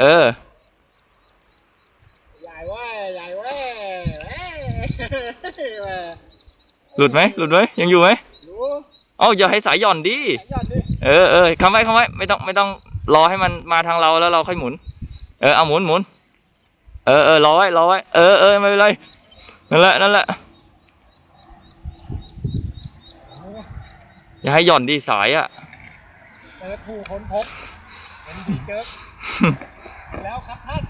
เออ ใหญ่เว้ยใหญ่เว้ยเอ้ยหลุดไหมหลุดไหมยังอยู่ไหมรู้เอ้าอย่าให้สายหย่อนดิแขนหย่อนดิเออเออคำไว้คำไว้ไม่ต้องไม่ต้องรอให้มันมาทางเราแล้วเราค่อยหมุน เออเอาหมุนหมุน เออเออรอไว้รอไว้เออเออไม่เป็นไรนั่นแหละนั่นแหละอย่าให้หย่อนดิสายอะเปิดผู้ค้นพบเป็นดีเจิก แล้วครับท่าน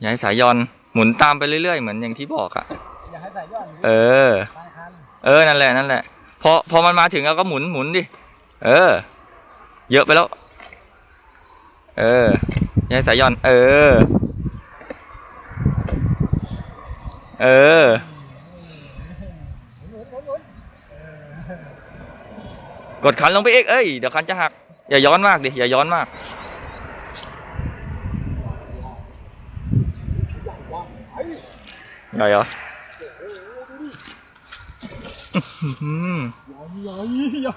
อย่าให้สายหย่อนหมุนตามไปเรื่อยๆ เหมือนอย่างที่บอกอะอย่าให้ใส่หย่อนเออบางคันเออ นั่นแหละ นั่นแหละ พอ พอมันมาถึงเราก็หมุนหมุนดิ เออ เยอะไปแล้ว เออ อย้ายสายย่อน เออ เออ หมุนหมุนหมุน กดคันลงไปเอกเอ้ยเดี๋ยวคันจะหัก อย่าย้อนมากดิ อย่าย้อนมากใหญ่เหรอใหญ่ใหญ่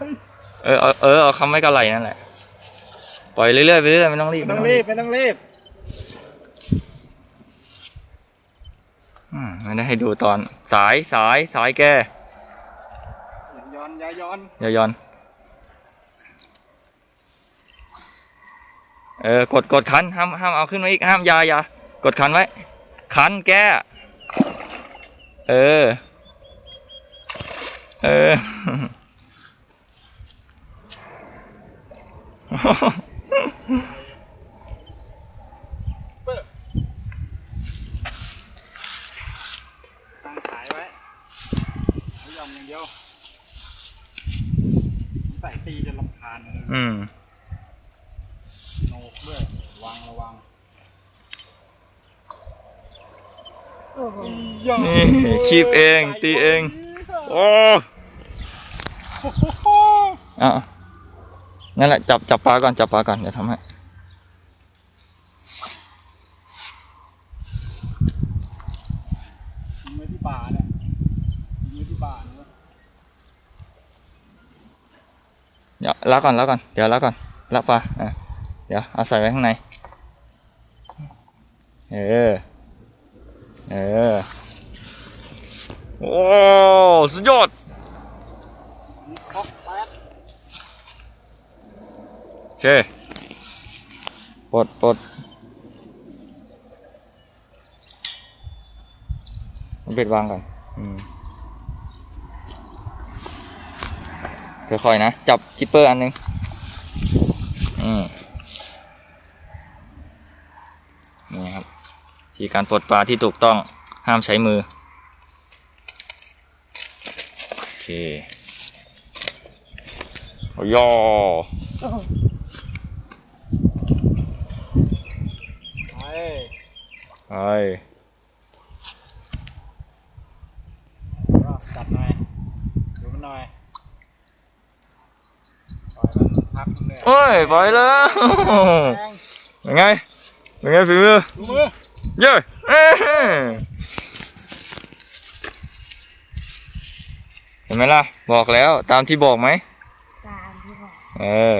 เออเออเอาคำไว้กับไหลนั่นแหละ ปล่อยเรื่อยๆไปเรื่อยๆไม่ต้องรีบไม่ต้องรีบบไม่ต้องรีบอืมไม่ได้ให้ดูตอนสายสายสายแกอย่าย้อนอย่าย้อนอย่าย้อน เออกดกดคันห้ามห้ามเอาขึ้นมาอีกห้ามอยาอยากดคันไว้ คันแกเออ เออตั้งขายไว้ไม่ยอมอย่างเดียวใส่ตีจะลำคาญอืม โนกด้วยระวังระวัง นี่คีบเองตีเองโอ้อะนั่นแหละจับจับปลาก่อนจับปลาก่อนเดี๋ยวทำให้ยิงไว้ที่บ่าเนี่ยยิงไว้ที่บ่าเนี่ยเดี๋ยวละก่อนละก่อนเดี๋ยวละก่อนละปลาอะเดี๋ยวเอาใส่ไว้ข้างในเออเออ โอ้ สุด ยอดคอกแป๊ดโอเคปลดปลดเอาเบ็ดวางก่อนอืมค่อยๆนะ จับคิปเปอร์อันหนึง อืมนี่ครับ ที่การปลดปลาที่ถูกต้องห้ามใช้มือ โอเคโอ้ยอไปไปก็จับหน่อยดูมันหน่อยปล่อยมันพักมันเหนื่อยโอ้ยไปแล้วแรงเป็นไงเป็นไงฝีมือดูมือเย้เอ้ยเห็นไหมล่ะ บอกแล้วตามที่บอกไหมตามที่บอกเออ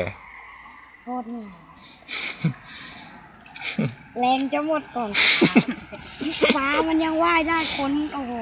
โคตรเหนื่อยแรงจะหมดก่อนฟ้ามันยังว่ายได้คนโอ้โห